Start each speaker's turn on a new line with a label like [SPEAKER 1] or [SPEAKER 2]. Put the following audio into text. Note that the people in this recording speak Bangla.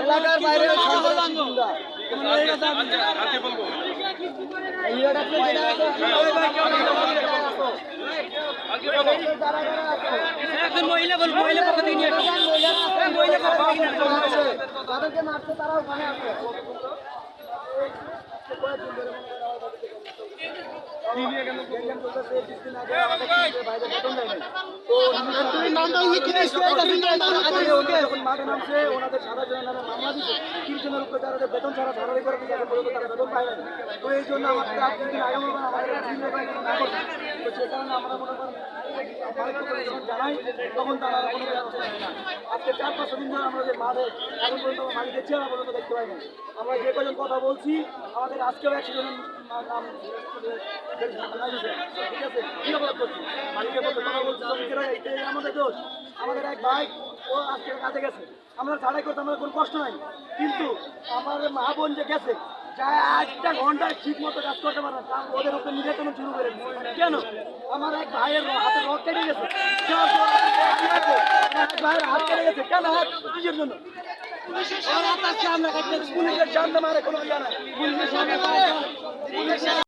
[SPEAKER 1] এলাকার বাইরে
[SPEAKER 2] একজন মহিলা বল মহিলা পক্ষ থেকে নিয়ে।
[SPEAKER 1] মহিলা পক্ষ থেকে নিয়ে আসছে। তারা ওখানে আছে তুমি নামটা ইয়ে কি যখন মাঠে নামছে ওনাদের সারা জনের নামে মামলা দিচ্ছে তিরিশ জনের উপরে তারা যে বেতন ছাড়া ধারারি করে তারা বেতন পায় না তো এই জন্য আমাদের মনে আমাদের সে কারণে আমরা মনে করেন জানাই তখন তারা কোনো ব্যবস্থা নেয় না চার পাঁচশো দিন ধরে আমরা যে মাঠে এখন পর্যন্ত মালিকের চেহারা পর্যন্ত দেখতে পাই না আমরা যে কজন কথা বলছি, আমাদের আজকেও একশো জনের নাম ঠিক আছে? কি অপরাধ করছি? মালিকের কথা বলছি আমাদের দোষ। আমাদের এক ভাই, ও আজকে কাজে গেছে। আমরা ছাড়াই করতে আমাদের কোনো কষ্ট নাই। কিন্তু আমাদের মা বোন যে গেছে প্রায় আটটা ঘণ্টা ঠিক মতো কাজ করতে পারে না ওদের উপরে নির্যাতন শুরু করে কেন? আমার এক ভাইয়ের হাতে রক কেটে গেছে যার জন্য আমি আছি। এক ভাইয়ের হাত কেটে গেছে। কেন হাত? কিসের জন্য? আসছে আমরা কাটতে পুলিশের জানতে মারে, কোনো ইয়া পুলিশের সামনে পুলিশের